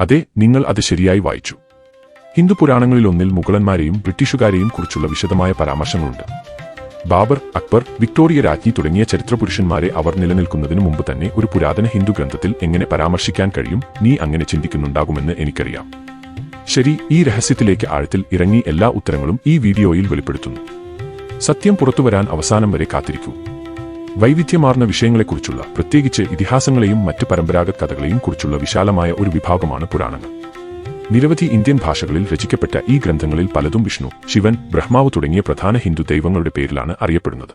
അതെ നിങ്ങൾ അത് ശരിയായി വായിച്ചു. ഹിന്ദു പുരാണങ്ങളിലൊന്നിൽ മുഗളന്മാരെയും ബ്രിട്ടീഷുകാരെയും കുറിച്ചുള്ള വിശദമായ പരാമർശങ്ങളുണ്ട്. ബാബർ അക്ബർ വിക്ടോറിയ രാജ്ഞി തുടങ്ങിയ ചരിത്രപുരുഷന്മാരെ അവർ നിലനിൽക്കുന്നതിനു മുമ്പ് തന്നെ ഒരു പുരാതന ഹിന്ദു ഗ്രന്ഥത്തിൽ എങ്ങനെ പരാമർശിക്കാൻ കഴിയും നീ അങ്ങനെ ചിന്തിക്കുന്നുണ്ടാകുമെന്ന് എനിക്കറിയാം. ശരി ഈ രഹസ്യത്തിലേക്ക് ആഴത്തിൽ ഇറങ്ങി എല്ലാ ഉത്തരങ്ങളും ഈ വീഡിയോയിൽ വെളിപ്പെടുത്തുന്നു. സത്യം പുറത്തുവരാൻ അവസാനം വരെ കാത്തിരിക്കൂ. വൈവിധ്യമാർന്ന വിഷയങ്ങളെക്കുറിച്ചുള്ള പ്രത്യേകിച്ച് ഇതിഹാസങ്ങളെയും മറ്റ് പരമ്പരാഗത കഥകളെയും കുറിച്ചുള്ള വിശാലമായ ഒരു വിഭാഗമാണ് പുരാണങ്ങൾ. നിരവധി ഇന്ത്യൻ ഭാഷകളിൽ രചിക്കപ്പെട്ട ഈ ഗ്രന്ഥങ്ങളിൽ പലതും വിഷ്ണു ശിവൻ ബ്രഹ്മാവ് തുടങ്ങിയ പ്രധാന ഹിന്ദു ദൈവങ്ങളുടെ പേരിലാണ് അറിയപ്പെടുന്നത്.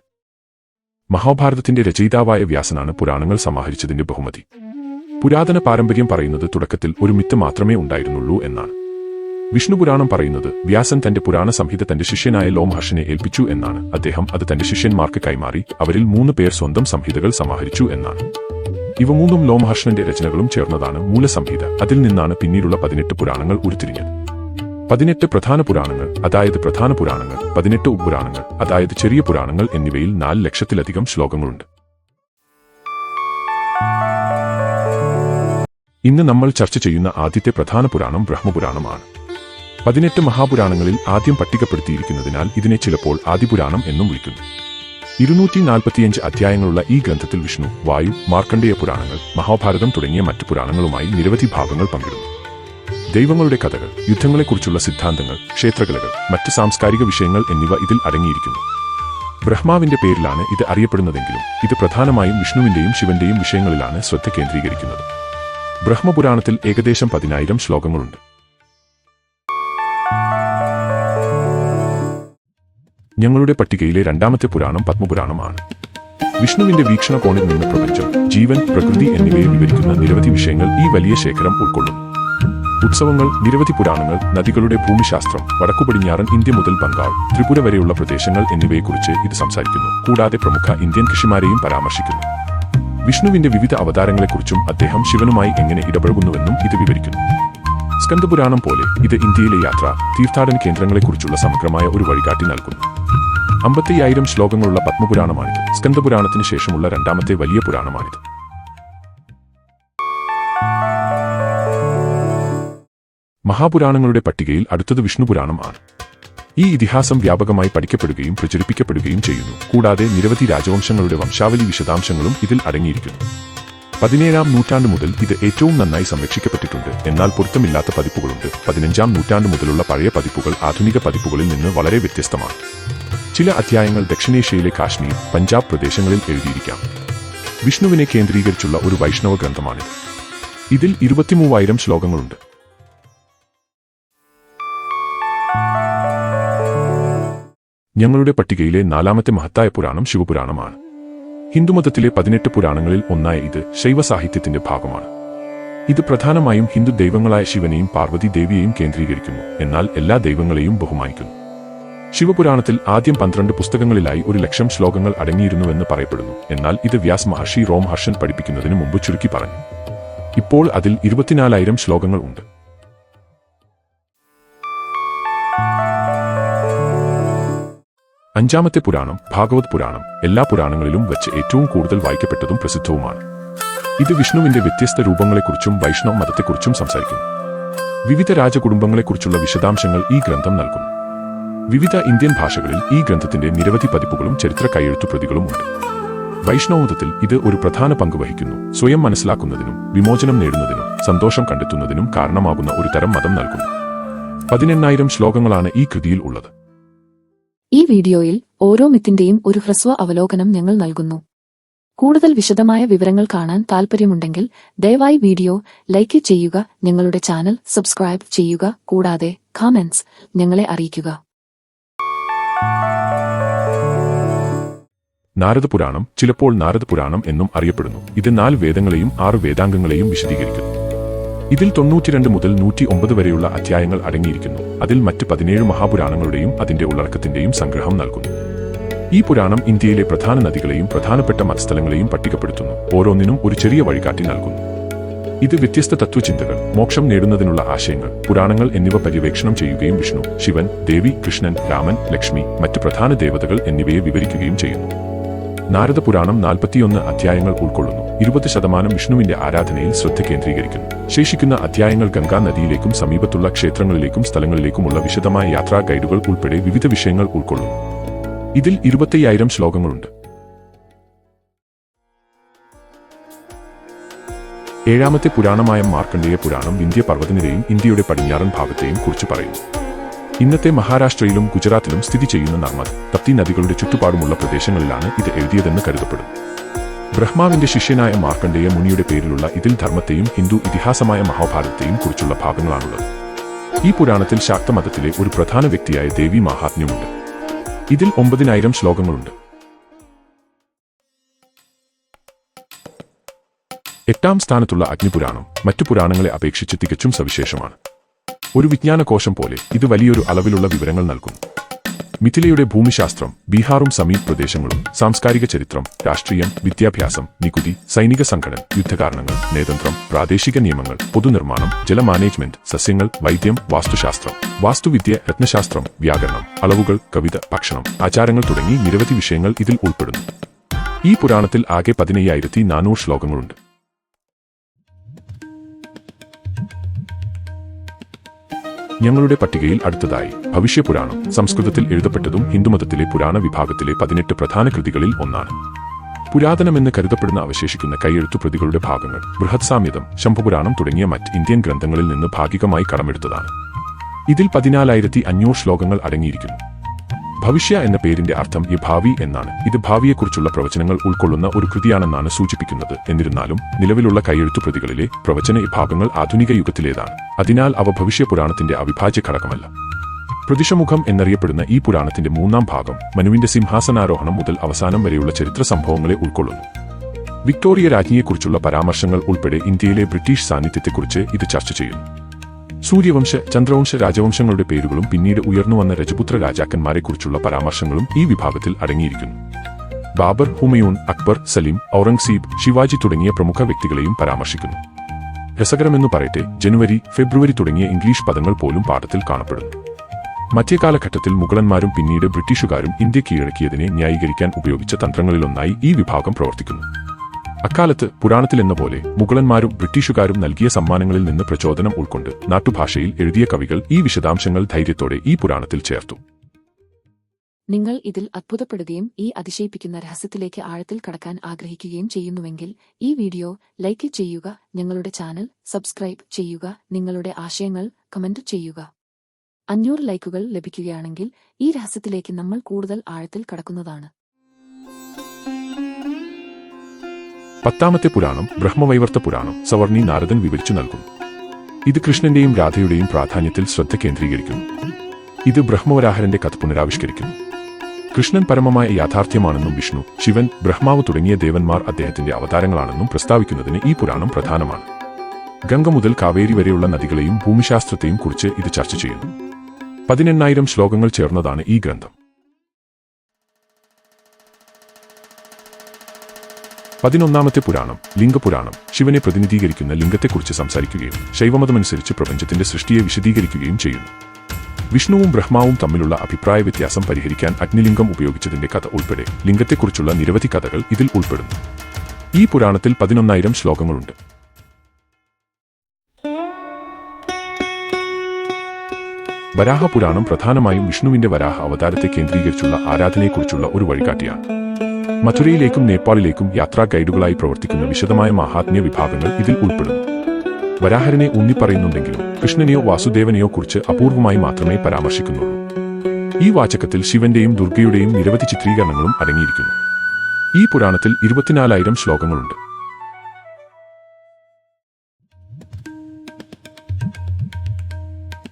മഹാഭാരതത്തിന്റെ രചയിതാവായ വ്യാസനാണ് പുരാണങ്ങൾ സമാഹരിച്ചതിന്റെ ബഹുമതി. പുരാതന പാരമ്പര്യം പറയുന്നത് തുടക്കത്തിൽ ഒരു മിത്ത് മാത്രമേ ഉണ്ടായിരുന്നുള്ളൂ എന്നാണ്. വിഷ്ണുപുരാണം പറയുന്നത് വ്യാസൻ തന്റെ പുരാണ സംഹിത തന്റെ ശിഷ്യനായ ലോമഹർഷനെ ഏൽപ്പിച്ചു എന്നാണ്. അദ്ദേഹം അത് തന്റെ ശിഷ്യന്മാർക്ക് കൈമാറി അവരിൽ മൂന്ന് പേർ സ്വന്തം സംഹിതകൾ സമാഹരിച്ചു എന്നാണ്. ഇവ മൂന്നും ലോമഹർഷന്റെ രചനകളും ചേർന്നതാണ് മൂലസംഹിത. അതിൽ നിന്നാണ് പിന്നീടുള്ള പതിനെട്ട് പുരാണങ്ങൾ ഉരുത്തിരിഞ്ഞത്. പതിനെട്ട് പ്രധാന പുരാണങ്ങൾ അതായത് പ്രധാന പുരാണങ്ങൾ പതിനെട്ട് ഉപപുരാണങ്ങൾ അതായത് ചെറിയ പുരാണങ്ങൾ എന്നിവയിൽ നാല് ലക്ഷത്തിലധികം ശ്ലോകങ്ങളുണ്ട്. ഇന്ന് നമ്മൾ ചർച്ച ചെയ്യുന്ന ആദ്യത്തെ പ്രധാന പുരാണം ബ്രഹ്മപുരാണമാണ്. പതിനെട്ട് മഹാപുരാണങ്ങളിൽ ആദ്യം പട്ടികപ്പെടുത്തിയിരിക്കുന്നതിനാൽ ഇതിനെ ചിലപ്പോൾ ആദിപുരാണം എന്നും വിളിക്കുന്നു. ഇരുന്നൂറ്റി നാൽപ്പത്തിയഞ്ച് അധ്യായങ്ങളുള്ള ഈ ഗ്രന്ഥത്തിൽ വിഷ്ണു വായു മാർക്കണ്ഡേയ പുരാണങ്ങൾ മഹാഭാരതം തുടങ്ങിയ മറ്റു പുരാണങ്ങളുമായി നിരവധി ഭാഗങ്ങൾ പങ്കിടുന്നു. ദൈവങ്ങളുടെ കഥകൾ യുദ്ധങ്ങളെക്കുറിച്ചുള്ള സിദ്ധാന്തങ്ങൾ ക്ഷേത്രകലകൾ മറ്റ് സാംസ്കാരിക വിഷയങ്ങൾ എന്നിവ ഇതിൽ അടങ്ങിയിരിക്കുന്നു. ബ്രഹ്മാവിന്റെ പേരിലാണ് ഇത് അറിയപ്പെടുന്നതെങ്കിലും ഇത് പ്രധാനമായും വിഷ്ണുവിന്റെയും ശിവന്റെയും വിഷയങ്ങളിലാണ് ശ്രദ്ധ കേന്ദ്രീകരിക്കുന്നത്. ബ്രഹ്മപുരാണത്തിൽ ഏകദേശം പതിനായിരം ശ്ലോകങ്ങളുണ്ട്. ഞങ്ങളുടെ പട്ടികയിലെ രണ്ടാമത്തെ പുരാണം പത്മപുരാണമാണ്. വിഷ്ണുവിന്റെ വീക്ഷണകോണിൽ നിന്ന് പ്രപഞ്ചം ജീവൻ പ്രകൃതി എന്നിവയെ വിവരിക്കുന്ന നിരവധി വിഷയങ്ങൾ ഈ വലിയ ശേഖരം ഉൾക്കൊള്ളും. ഉത്സവങ്ങൾ നിരവധി പുരാണങ്ങൾ നദികളുടെ ഭൂമിശാസ്ത്രം വടക്കു പടിഞ്ഞാറൻ ഇന്ത്യ മുതൽ ബംഗാൾ ത്രിപുര വരെയുള്ള പ്രദേശങ്ങൾ എന്നിവയെക്കുറിച്ച് ഇത് സംസാരിക്കുന്നു. കൂടാതെ പ്രമുഖ ഇന്ത്യൻ കൃഷിമാരെയും പരാമർശിക്കുന്നു. വിഷ്ണുവിന്റെ വിവിധ അവതാരങ്ങളെക്കുറിച്ചും അദ്ദേഹം ശിവനുമായി എങ്ങനെ ഇടപഴകുന്നുവെന്നും ഇത് വിവരിക്കുന്നു. സ്കന്ദപുരാണം പോലെ ഇത് ഇന്ത്യയിലെ യാത്ര തീർത്ഥാടന കേന്ദ്രങ്ങളെക്കുറിച്ചുള്ള സമഗ്രമായ ഒരു വഴികാട്ടി നൽകുന്നു. അമ്പത്തയ്യായിരം ശ്ലോകങ്ങളുള്ള പത്മപുരാണമാണിത്. സ്കന്ദപുരാണത്തിന് ശേഷമുള്ള രണ്ടാമത്തെ വലിയ പുരാണമാണിത്. മഹാപുരാണങ്ങളുടെ പട്ടികയിൽ അടുത്തത് വിഷ്ണുപുരാണം ആണ്. ഈ ഇതിഹാസം വ്യാപകമായി പഠിക്കപ്പെടുകയും പ്രചരിപ്പിക്കപ്പെടുകയും ചെയ്യുന്നു. കൂടാതെ നിരവധി രാജവംശങ്ങളുടെ വംശാവലി വിശദാംശങ്ങളും ഇതിൽ അടങ്ങിയിരിക്കുന്നു. പതിനേഴാം നൂറ്റാണ്ട് മുതൽ ഇത് ഏറ്റവും നന്നായി സംരക്ഷിക്കപ്പെട്ടിട്ടുണ്ട്. എന്നാൽ പൊരുത്തമില്ലാത്ത പതിപ്പുകളുണ്ട്. പതിനഞ്ചാം നൂറ്റാണ്ട് മുതലുള്ള പഴയ പതിപ്പുകൾ ആധുനിക പതിപ്പുകളിൽ നിന്ന് വളരെ വ്യത്യസ്തമാണ്. ചില അധ്യായങ്ങൾ ദക്ഷിണേഷ്യയിലെ കാശ്മീർ പഞ്ചാബ് പ്രദേശങ്ങളിൽ എഴുതിയിരിക്കാം. വിഷ്ണുവിനെ കേന്ദ്രീകരിച്ചുള്ള ഒരു വൈഷ്ണവ ഗ്രന്ഥമാണിത്. ഇതിൽ ഇരുപത്തിമൂവായിരം ശ്ലോകങ്ങളുണ്ട്. ഞങ്ങളുടെ പട്ടികയിലെ നാലാമത്തെ മഹത്തായ പുരാണം ശിവപുരാണമാണ്. ഹിന്ദുമതത്തിലെ പതിനെട്ട് പുരാണങ്ങളിൽ ഒന്നായ ഇത് ശൈവ സാഹിത്യത്തിന്റെ ഭാഗമാണ്. ഇത് പ്രധാനമായും ഹിന്ദു ദൈവങ്ങളായ ശിവനെയും പാർവതി ദേവിയെയും കേന്ദ്രീകരിക്കുന്നു. എന്നാൽ എല്ലാ ദൈവങ്ങളെയും ബഹുമാനിക്കുന്നു. ശിവപുരാണത്തിൽ ആദ്യം പന്ത്രണ്ട് പുസ്തകങ്ങളിലായി ഒരു ലക്ഷം ശ്ലോകങ്ങൾ അടങ്ങിയിരുന്നുവെന്ന് പറയപ്പെടുന്നു. എന്നാൽ ഇത് വ്യാസ് മഹർഷി റോം ഹർഷൻ പഠിപ്പിക്കുന്നതിന് മുമ്പ് ചുരുക്കി പറഞ്ഞു. ഇപ്പോൾ അതിൽ ഇരുപത്തിനാലായിരം ശ്ലോകങ്ങൾ ഉണ്ട്. അഞ്ചാമത്തെ പുരാണം ഭാഗവത് പുരാണം എല്ലാ പുരാണങ്ങളിലും വെച്ച് ഏറ്റവും കൂടുതൽ വായിക്കപ്പെട്ടതും പ്രസിദ്ധവുമാണ്. ഇത് വിഷ്ണുവിന്റെ വ്യത്യസ്ത രൂപങ്ങളെക്കുറിച്ചും വൈഷ്ണവ മതത്തെക്കുറിച്ചും സംസാരിക്കുന്നു. വിവിധ രാജകുടുംബങ്ങളെക്കുറിച്ചുള്ള വിശദാംശങ്ങൾ ഈ ഗ്രന്ഥം നൽകുന്നു. വിവിധ ഇന്ത്യൻ ഭാഷകളിൽ ഈ ഗ്രന്ഥത്തിന്റെ നിരവധി പതിപ്പുകളും ചരിത്ര കൈയെഴുത്തു പ്രതികളും ഉണ്ട്. വൈഷ്ണവമതത്തിൽ ഇത് ഒരു പ്രധാന പങ്ക് വഹിക്കുന്നു. സ്വയം മനസ്സിലാക്കുന്നതിനും വിമോചനം നേടുന്നതിനും സന്തോഷം കണ്ടെത്തുന്നതിനും കാരണമാകുന്ന ഒരു തരം മതം നൽകുന്നു. പതിനെണ്ണായിരം ശ്ലോകങ്ങളാണ് ഈ കൃതിയിൽ ഉള്ളത്. ഈ വീഡിയോയിൽ ഓരോ മിത്തിന്റെയും ഒരു ഹ്രസ്വ അവലോകനം ഞങ്ങൾ നൽകുന്നു. കൂടുതൽ വിശദമായ വിവരങ്ങൾ കാണാൻ താൽപ്പര്യമുണ്ടെങ്കിൽ ദയവായി വീഡിയോ ലൈക്ക് ചെയ്യുക ഞങ്ങളുടെ ചാനൽ സബ്സ്ക്രൈബ് ചെയ്യുക കൂടാതെ കമന്റ്സ് ഞങ്ങളെ അറിയിക്കുക. നാരദപുരാണം ചിലപ്പോൾ നാരദപുരാണം എന്നും അറിയപ്പെടുന്നു. ഇത് നാല് വേദങ്ങളെയും ആറ് വേദാംഗങ്ങളെയും വിശദീകരിക്കുന്നു. ഇതിൽ തൊണ്ണൂറ്റിരണ്ട് മുതൽ നൂറ്റി ഒമ്പത് വരെയുള്ള അധ്യായങ്ങൾ അടങ്ങിയിരിക്കുന്നു. അതിൽ മറ്റ് പതിനേഴ് മഹാപുരാണങ്ങളുടെയും അതിന്റെ ഉള്ളടക്കത്തിന്റെയും സംഗ്രഹം നൽകുന്നു. ഈ പുരാണം ഇന്ത്യയിലെ പ്രധാന നദികളെയും പ്രധാനപ്പെട്ട മതസ്ഥലങ്ങളെയും പട്ടികപ്പെടുത്തുന്നു. ഓരോന്നിനും ഒരു ചെറിയ വഴികാട്ടി നൽകുന്നു. ഇത് വ്യത്യസ്ത തത്വചിന്തകൾ മോക്ഷം നേടുന്നതിനുള്ള ആശയങ്ങൾ പുരാണങ്ങൾ എന്നിവ പര്യവേക്ഷണം ചെയ്യുകയും വിഷ്ണു ശിവൻ ദേവി കൃഷ്ണൻ രാമൻ ലക്ഷ്മി മറ്റ് പ്രധാന ദേവതകൾ എന്നിവയെ വിവരിക്കുകയും ചെയ്യുന്നു. നാരദ പുരാണം നാൽപ്പത്തിയൊന്ന് അധ്യായങ്ങൾ ഉൾക്കൊള്ളുന്നു. ഇരുപത് ശതമാനം വിഷ്ണുവിന്റെ ആരാധനയിൽ ശ്രദ്ധ കേന്ദ്രീകരിക്കുന്നു. ശേഷിക്കുന്ന അധ്യായങ്ങൾ ഗംഗാ നദിയിലേക്കും സമീപത്തുള്ള ക്ഷേത്രങ്ങളിലേക്കും സ്ഥലങ്ങളിലേക്കുമുള്ള വിശദമായ യാത്രാ ഗൈഡുകൾ ഉൾപ്പെടെ വിവിധ വിഷയങ്ങൾ ഉൾക്കൊള്ളുന്നു. ഇതിൽ ഇരുപത്തയ്യായിരം ശ്ലോകങ്ങളുണ്ട്. ഏഴാമത്തെ പുരാണമായ മാർക്കണ്ഡേയ പുരാണം വിന്ധ്യ പർവതനിരയും ഇന്ത്യയുടെ പടിഞ്ഞാറൻ ഭാഗത്തെയും കുറിച്ച് പറയുന്നു. ഇന്നത്തെ മഹാരാഷ്ട്രയിലും ഗുജറാത്തിലും സ്ഥിതി ചെയ്യുന്ന നർമ്മദ് തപ്തി നദികളുടെ ചുറ്റുപാടുമുള്ള പ്രദേശങ്ങളിലാണ് ഇത് എഴുതിയതെന്ന് കരുതപ്പെടുന്നു ബ്രഹ്മാവിന്റെ ശിഷ്യനായ മാർക്കണ്ഡേയ മുനിയുടെ പേരിലുള്ള ഇതിൽ ധർമ്മത്തെയും ഹിന്ദു ഇതിഹാസമായ മഹാഭാരതത്തെയും കുറിച്ചുള്ള ഭാഗങ്ങളാണുള്ളത്. ഈ പുരാണത്തിൽ ശാക്തമതത്തിലെ ഒരു പ്രധാന വ്യക്തിയായ ദേവി മഹാത്മ്യമുണ്ട്. ഇതിൽ ഒമ്പതിനായിരം ശ്ലോകങ്ങളുണ്ട്. എട്ടാം സ്ഥാനത്തുള്ള അഗ്നിപുരാണം മറ്റു പുരാണങ്ങളെ അപേക്ഷിച്ച് തികച്ചും സവിശേഷമാണ്. ഒരു വിജ്ഞാനകോശം പോലെ ഇത് വലിയൊരു അളവിലുള്ള വിവരങ്ങൾ നൽകുന്നു മിഥിലയുടെ ഭൂമിശാസ്ത്രം ബീഹാറും സമീപ് പ്രദേശങ്ങളും സാംസ്കാരിക ചരിത്രം രാഷ്ട്രീയം വിദ്യാഭ്യാസം നികുതി സൈനിക സംഘടന യുദ്ധകാരണങ്ങൾ നേതന്ത്രം പ്രാദേശിക നിയമങ്ങൾ പൊതുനിർമ്മാണം ജലമാനേജ്മെന്റ് സസ്യങ്ങൾ വൈദ്യം വാസ്തുശാസ്ത്രം വാസ്തുവിദ്യ രത്നശാസ്ത്രം വ്യാകരണം അളവുകൾ കവിത ഭക്ഷണം ആചാരങ്ങൾ തുടങ്ങി നിരവധി വിഷയങ്ങൾ ഇതിൽ ഉൾപ്പെടുന്നു. ഈ പുരാണത്തിൽ ആകെ പതിനയ്യായിരത്തി നാനൂറ് ശ്ലോകങ്ങളുണ്ട്. ഞങ്ങളുടെ പട്ടികയിൽ അടുത്തതായി ഭവിഷ്യപുരാണം സംസ്കൃതത്തിൽ എഴുതപ്പെട്ടതും ഹിന്ദുമതത്തിലെ പുരാണ വിഭാഗത്തിലെ പതിനെട്ട് പ്രധാന കൃതികളിൽ ഒന്നാണ്. പുരാതനമെന്ന് കരുതപ്പെടുന്ന അവശേഷിക്കുന്ന കൈയെഴുത്തു പ്രതികളുടെ ഭാഗങ്ങൾ ബൃഹത് സാമ്യതം ശംഭുപുരാണം തുടങ്ങിയ മറ്റ് ഇന്ത്യൻ ഗ്രന്ഥങ്ങളിൽ നിന്ന് ഭാഗികമായി കടമെടുത്തതാണ്. ഇതിൽ പതിനാലായിരത്തി അഞ്ഞൂറ് ശ്ലോകങ്ങൾ അടങ്ങിയിരിക്കുന്നു. ഭവിഷ്യ എന്ന പേരിന്റെ അർത്ഥം ഈ ഭാവി എന്നാണ്. ഇത് ഭാവിയെക്കുറിച്ചുള്ള പ്രവചനങ്ങൾ ഉൾക്കൊള്ളുന്ന ഒരു കൃതിയാണെന്നാണ് സൂചിപ്പിക്കുന്നത്. എന്നിരുന്നാലും നിലവിലുള്ള കൈയെഴുത്തു പ്രതികളിലെ പ്രവചന വിഭാഗങ്ങൾ ആധുനിക യുഗത്തിലേതാണ്. അതിനാൽ അവ ഭവിഷ്യ പുരാണത്തിന്റെ അവിഭാജ്യ ഘടകമല്ല. പ്രതിഷമുഖം എന്നറിയപ്പെടുന്ന ഈ പുരാണത്തിന്റെ മൂന്നാം ഭാഗം മനുവിന്റെ സിംഹാസനാരോഹണം മുതൽ അവസാനം വരെയുള്ള ചരിത്ര സംഭവങ്ങളെ ഉൾക്കൊള്ളുന്നു. വിക്ടോറിയ രാജ്ഞിയെക്കുറിച്ചുള്ള പരാമർശങ്ങൾ ഉൾപ്പെടെ ഇന്ത്യയിലെ ബ്രിട്ടീഷ് സാന്നിധ്യത്തെക്കുറിച്ച് ഇത് ചർച്ച ചെയ്യുന്നു. സൂര്യവംശ ചന്ദ്രവംശ രാജവംശങ്ങളുടെ പേരുകളും പിന്നീട് ഉയർന്നുവന്ന രജപുത്ര രാജാക്കന്മാരെക്കുറിച്ചുള്ള പരാമർശങ്ങളും ഈ വിഭാഗത്തിൽ അടങ്ങിയിരിക്കുന്നു. ബാബർ ഹുമയൂൺ അക്ബർ സലീം ഔറംഗസീബ് ശിവാജി തുടങ്ങിയ പ്രമുഖ വ്യക്തികളെയും പരാമർശിക്കുന്നു. രസകരമെന്നു പറയട്ടെ ജനുവരി ഫെബ്രുവരി തുടങ്ങിയ ഇംഗ്ലീഷ് പദങ്ങൾ പോലും പാഠത്തിൽ കാണപ്പെടുന്നു. മധ്യകാലഘട്ടത്തിൽ മുഗളന്മാരും പിന്നീട് ബ്രിട്ടീഷുകാരും ഇന്ത്യ കീഴടക്കിയതിനെ ന്യായീകരിക്കാൻ ഉപയോഗിച്ച തന്ത്രങ്ങളിലൊന്നായി ഈ വിഭാഗം പ്രവർത്തിക്കുന്നു. അക്കാലത്ത് പുരാണത്തിലെന്ന പോലെ മുഗളന്മാരും ബ്രിട്ടീഷുകാരും നൽകിയ സമ്മാനങ്ങളിൽ നിന്ന് പ്രചോദനം ഉൾക്കൊണ്ട് നാട്ടുഭാഷയിൽ എഴുതിയ കവികൾ ഈ വിശദാംശങ്ങൾ ധൈര്യത്തോടെ ഈ പുരാണത്തിൽ ചേർത്തു. നിങ്ങൾ ഇതിൽ അത്ഭുതപ്പെടുകയും ഈ അതിശയിപ്പിക്കുന്ന രഹസ്യത്തിലേക്ക് ആഴത്തിൽ കടക്കാൻ ആഗ്രഹിക്കുകയും ചെയ്യുന്നുവെങ്കിൽ ഈ വീഡിയോ ലൈക്ക് ചെയ്യുക ഞങ്ങളുടെ ചാനൽ സബ്സ്ക്രൈബ് ചെയ്യുക നിങ്ങളുടെ ആശയങ്ങൾ കമന്റ് ചെയ്യുക. അഞ്ഞൂറ് ലൈക്കുകൾ ലഭിക്കുകയാണെങ്കിൽ ഈ രഹസ്യത്തിലേക്ക് നമ്മൾ കൂടുതൽ ആഴത്തിൽ കടക്കുന്നതാണ്. പത്താമത്തെ പുരാണം ബ്രഹ്മവൈവർത്ത പുരാണം സവർണി നാരദൻ വിവരിച്ചു നൽകുന്നു. ഇത് കൃഷ്ണന്റെയും രാധയുടെയും പ്രാധാന്യത്തിൽ ശ്രദ്ധ കേന്ദ്രീകരിക്കുന്നു. ഇത് ബ്രഹ്മവരാഹരന്റെ കഥ പുനരാവിഷ്കരിക്കുന്നു. കൃഷ്ണൻ പരമമായ യാഥാർത്ഥ്യമാണെന്നും വിഷ്ണു ശിവൻ ബ്രഹ്മാവ് തുടങ്ങിയ ദേവന്മാർ അദ്ദേഹത്തിന്റെ അവതാരങ്ങളാണെന്നും പ്രസ്താവിക്കുന്നതിന് ഈ പുരാണം പ്രധാനമാണ്. ഗംഗ മുതൽ കാവേരി വരെയുള്ള നദികളെയും ഭൂമിശാസ്ത്രത്തെയും കുറിച്ച് ഇത് ചർച്ച ചെയ്യുന്നു. പതിനെണ്ണായിരം ശ്ലോകങ്ങൾ ചേർന്നതാണ് ഈ ഗ്രന്ഥം. പതിനൊന്നാമത്തെ പുരാണം ലിംഗപുരാണം. ശിവനെ പ്രതിനിധീകരിക്കുന്ന ലിംഗത്തെക്കുറിച്ച് സംസാരിക്കുകയും ശൈവമതമനുസരിച്ച് പ്രപഞ്ചത്തിന്റെ സൃഷ്ടിയെ വിശദീകരിക്കുകയും ചെയ്യുന്നു. വിഷ്ണുവും ബ്രഹ്മാവും തമ്മിലുള്ള അഭിപ്രായ വ്യത്യാസം പരിഹരിക്കാൻ അഗ്നിലിംഗം ഉപയോഗിച്ചതിന്റെ കഥ ഉൾപ്പെടെ ലിംഗത്തെക്കുറിച്ചുള്ള നിരവധി കഥകൾ ഇതിൽ ഉൾപ്പെടുന്നു. ഈ പുരാണത്തിൽ പതിനൊന്നായിരം ശ്ലോകങ്ങളുണ്ട്. വരാഹ പുരാണം പ്രധാനമായും വിഷ്ണുവിന്റെ വരാഹ അവതാരത്തെ കേന്ദ്രീകരിച്ചുള്ള ആരാധനയെക്കുറിച്ചുള്ള ഒരു വഴികാട്ടിയാണ്. മഥുരയിലേക്കും നേപ്പാളിലേക്കും യാത്രാ ഗൈഡുകളായി പ്രവർത്തിക്കുന്ന വിശദമായ മഹാത്മ്യ വിഭാഗങ്ങൾ ഇതിൽ ഉൾപ്പെടുന്നു. വരാഹരനെ ഊന്നിപ്പറയുന്നുണ്ടെങ്കിലും കൃഷ്ണനെയോ വാസുദേവനെയോ കുറിച്ച് അപൂർവമായി മാത്രമേ പരാമർശിക്കുന്നുള്ളൂ. ഈ വാചകത്തിൽ ശിവന്റെയും ദുർഗയുടെയും നിരവധി ചിത്രീകരണങ്ങളും അടങ്ങിയിരിക്കുന്നു. ഈ പുരാണത്തിൽ ഇരുപത്തിനാലായിരം ശ്ലോകങ്ങളുണ്ട്.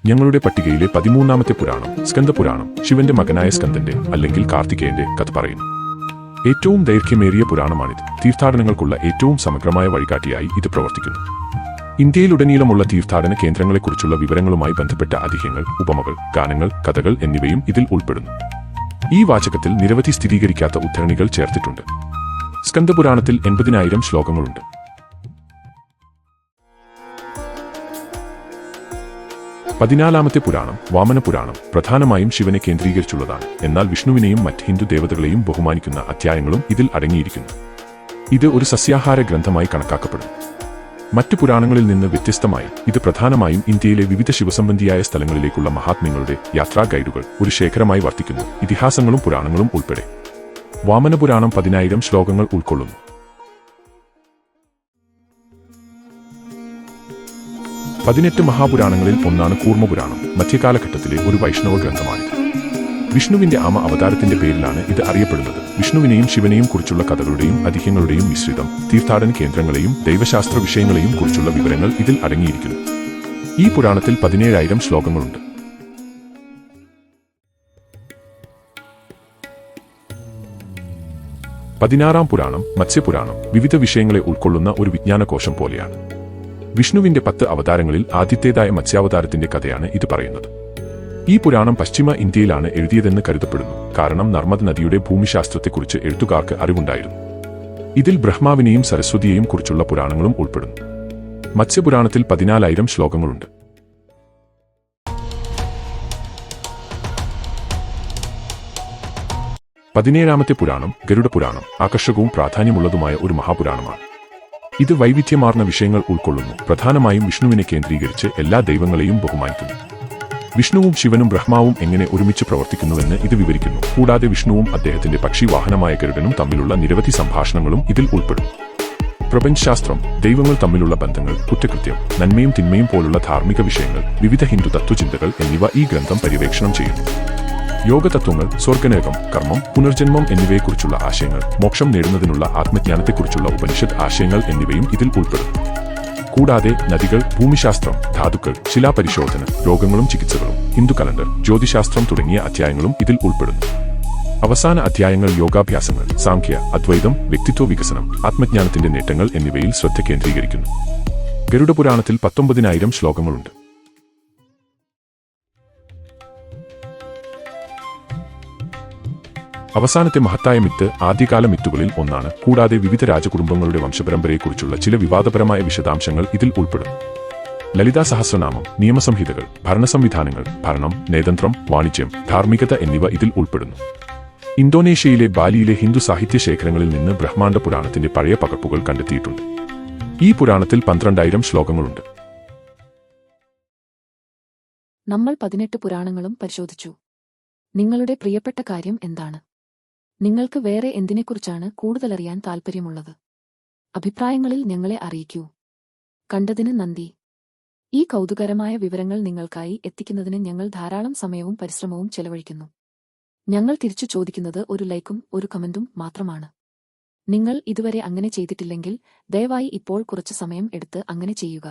ഞങ്ങളുടെ പട്ടികയിലെ പതിമൂന്നാമത്തെ പുരാണം സ്കന്ദപുരാണം ശിവന്റെ മകനായ സ്കന്ദന്റെ അല്ലെങ്കിൽ കാർത്തികേയന്റെ കഥ പറയുന്നു. ഏറ്റവും ദൈർഘ്യമേറിയ പുരാണമാണിത്. തീർത്ഥാടനങ്ങൾക്കുള്ള ഏറ്റവും സമഗ്രമായ വഴികാട്ടിയായി ഇത് പ്രവർത്തിക്കുന്നു. ഇന്ത്യയിലുടനീളമുള്ള തീർത്ഥാടന കേന്ദ്രങ്ങളെക്കുറിച്ചുള്ള വിവരങ്ങളുമായി ബന്ധപ്പെട്ട അതിഹ്യങ്ങൾ ഉപമകൾ ഗാനങ്ങൾ കഥകൾ എന്നിവയും ഇതിൽ ഉൾപ്പെടുന്നു. ഈ വാചകത്തിൽ നിരവധി സ്ഥിരീകരിക്കാത്ത ഉദ്ധരണികൾ ചേർത്തിട്ടുണ്ട്. സ്കന്ദപുരാണത്തിൽ എൺപതിനായിരം ശ്ലോകങ്ങളുണ്ട്. പതിനാലാമത്തെ പുരാണം വാമന പുരാണം പ്രധാനമായും ശിവനെ കേന്ദ്രീകരിച്ചുള്ളതാണ്. എന്നാൽ വിഷ്ണുവിനെയും മറ്റ് ഹിന്ദു ദേവതകളെയും ബഹുമാനിക്കുന്ന അധ്യായങ്ങളും ഇതിൽ അടങ്ങിയിരിക്കുന്നു. ഇത് ഒരു സസ്യാഹാര ഗ്രന്ഥമായി കണക്കാക്കപ്പെടുന്നു. മറ്റു പുരാണങ്ങളിൽ നിന്ന് വ്യത്യസ്തമായി ഇത് പ്രധാനമായും ഇന്ത്യയിലെ വിവിധ ശിവസംബന്ധിയായ സ്ഥലങ്ങളിലേക്കുള്ള മഹാത്മ്യങ്ങളുടെ യാത്രാ ഗൈഡുകൾ ഒരു ശേഖരമായി വർത്തിക്കുന്നു. ഇതിഹാസങ്ങളും പുരാണങ്ങളും ഉൾപ്പെടെ. വാമനപുരാണം പതിനായിരം ശ്ലോകങ്ങൾ ഉൾക്കൊള്ളുന്നു. പതിനെട്ട് മഹാപുരാണങ്ങളിൽ ഒന്നാണ് കൂർമ്മപുരാണം മധ്യകാലഘട്ടത്തിലെ ഒരു വൈഷ്ണവ ഗ്രന്ഥമാണിത്. വിഷ്ണുവിന്റെ ആമ അവതാരത്തിന്റെ പേരിലാണ് ഇത് അറിയപ്പെടുന്നത്. വിഷ്ണുവിനെയും ശിവനെയും കുറിച്ചുള്ള കഥകളുടെയും അതിഹ്യങ്ങളുടെയും മിശ്രിതം തീർത്ഥാടന കേന്ദ്രങ്ങളെയും ദൈവശാസ്ത്ര വിഷയങ്ങളെയും കുറിച്ചുള്ള വിവരങ്ങൾ ഇതിൽ അടങ്ങിയിരിക്കുന്നു. ഈ പുരാണത്തിൽ പതിനേഴായിരം ശ്ലോകങ്ങളുണ്ട്. പതിനാറാം പുരാണം മത്സ്യപുരാണം വിവിധ വിഷയങ്ങളെ ഉൾക്കൊള്ളുന്ന ഒരു വിജ്ഞാനകോശം പോലെയാണ്. വിഷ്ണുവിന്റെ പത്ത് അവതാരങ്ങളിൽ ആദ്യത്തേതായ മത്സ്യാവതാരത്തിന്റെ കഥയാണ് ഇത് പറയുന്നത്. ഈ പുരാണം പശ്ചിമ ഇന്ത്യയിലാണ് എഴുതിയതെന്ന് കരുതപ്പെടുന്നു. കാരണം നർമ്മദ നദിയുടെ ഭൂമിശാസ്ത്രത്തെക്കുറിച്ച് എഴുത്തുകാർക്ക് അറിവുണ്ടായിരുന്നു. ഇതിൽ ബ്രഹ്മാവിനെയും സരസ്വതിയെയും കുറിച്ചുള്ള പുരാണങ്ങളും ഉൾപ്പെടുന്നു. മത്സ്യപുരാണത്തിൽ പതിനാലായിരം ശ്ലോകങ്ങളുണ്ട്. പതിനേഴാമത്തെ പുരാണം ഗരുഡപുരാണം. ആകർഷകവും പ്രാധാന്യമുള്ളതുമായ ഒരു മഹാപുരാണമാണ്. ഇത് വൈവിധ്യമാർന്ന വിഷയങ്ങൾ ഉൾക്കൊള്ളുന്നു. പ്രധാനമായും വിഷ്ണുവിനെ കേന്ദ്രീകരിച്ച് എല്ലാ ദൈവങ്ങളെയും ബഹുമാനിക്കുന്നു. വിഷ്ണുവും ശിവനും ബ്രഹ്മാവും എങ്ങനെ ഒരുമിച്ച് പ്രവർത്തിക്കുന്നുവെന്ന് ഇത് വിവരിക്കുന്നു. കൂടാതെ വിഷ്ണുവും അദ്ദേഹത്തിന്റെ പക്ഷി വാഹനമായ ഗരുഡനും തമ്മിലുള്ള നിരവധി സംഭാഷണങ്ങളും ഇതിൽ ഉൾപ്പെടും. പ്രപഞ്ചശാസ്ത്രം ദൈവങ്ങൾ തമ്മിലുള്ള ബന്ധങ്ങൾ കുറ്റകൃത്യം നന്മയും തിന്മയും പോലുള്ള ധാർമ്മിക വിഷയങ്ങൾ വിവിധ ഹിന്ദു തത്വചിന്തകൾ എന്നിവ ഈ ഗ്രന്ഥം പര്യവേക്ഷണം ചെയ്യുന്നു. യോഗതത്വങ്ങൾ സ്വർഗനേകം കർമ്മം പുനർജന്മം എന്നിവയെക്കുറിച്ചുള്ള ആശയങ്ങൾ മോക്ഷം നേടുന്നതിനുള്ള ആത്മജ്ഞാനത്തെക്കുറിച്ചുള്ള ഉപനിഷത്ത് ആശയങ്ങൾ എന്നിവയും ഇതിൽ ഉൾപ്പെടും. കൂടാതെ നദികൾ ഭൂമിശാസ്ത്രം ധാതുക്കൾ ശിലാപരിശോധന രോഗങ്ങളും ചികിത്സകളും ഹിന്ദു കലണ്ടർ ജ്യോതിശാസ്ത്രം തുടങ്ങിയ അധ്യായങ്ങളും ഇതിൽ ഉൾപ്പെടുന്നു. അവസാന അധ്യായങ്ങൾ യോഗാഭ്യാസങ്ങൾ സാംഖ്യ അദ്വൈതം വ്യക്തിത്വ വികസനം ആത്മജ്ഞാനത്തിന്റെ നേട്ടങ്ങൾ എന്നിവയിൽ ശ്രദ്ധ കേന്ദ്രീകരിക്കുന്നു. ഗരുഡപുരാണത്തിൽ പത്തൊമ്പതിനായിരം ശ്ലോകങ്ങളുണ്ട്. അവസാനത്തെ മഹത്തായ മിത്ത് ആദ്യകാല മിത്തുകളിൽ ഒന്നാണ്. കൂടാതെ വിവിധ രാജകുടുംബങ്ങളുടെ വംശപരമ്പരയെക്കുറിച്ചുള്ള ചില വിവാദപരമായ വിശദാംശങ്ങൾ ഇതിൽ ഉൾപ്പെടും ലളിതാ സഹസ്രനാമം നിയമസംഹിതകൾ ഭരണസംവിധാനങ്ങൾ ഭരണം നേതന്ത്രം വാണിജ്യം ധാർമ്മികത എന്നിവ ഇതിൽ ഉൾപ്പെടുന്നു. ഇന്തോനേഷ്യയിലെ ബാലിയിലെ ഹിന്ദു സാഹിത്യ ശേഖരങ്ങളിൽ നിന്ന് ബ്രഹ്മാണ്ഡ പുരാണത്തിന്റെ പഴയ പകർപ്പുകൾ കണ്ടെത്തിയിട്ടുണ്ട്. ഈ പുരാണത്തിൽ പന്ത്രണ്ടായിരം ശ്ലോകങ്ങളുണ്ട്. നമ്മൾ പതിനെട്ട് പുരാണങ്ങളും പരിശോധിച്ചു. നിങ്ങളുടെ പ്രിയപ്പെട്ട കാര്യം എന്താണ്? നിങ്ങൾക്ക് വേറെ എന്തിനെക്കുറിച്ചാണ് കൂടുതലറിയാൻ താൽപ്പര്യമുള്ളത്? അഭിപ്രായങ്ങളിൽ ഞങ്ങളെ അറിയിക്കൂ. കണ്ടതിന് നന്ദി. ഈ കൗതുകരമായ വിവരങ്ങൾ നിങ്ങൾക്കായി എത്തിക്കുന്നതിന് ഞങ്ങൾ ധാരാളം സമയവും പരിശ്രമവും ചെലവഴിക്കുന്നു. ഞങ്ങൾ തിരിച്ചു ചോദിക്കുന്നത് ഒരു ലൈക്കും ഒരു കമന്റും മാത്രമാണ്. നിങ്ങൾ ഇതുവരെ അങ്ങനെ ചെയ്തിട്ടില്ലെങ്കിൽ ദയവായി ഇപ്പോൾ കുറച്ച് സമയം എടുത്ത് അങ്ങനെ ചെയ്യുക.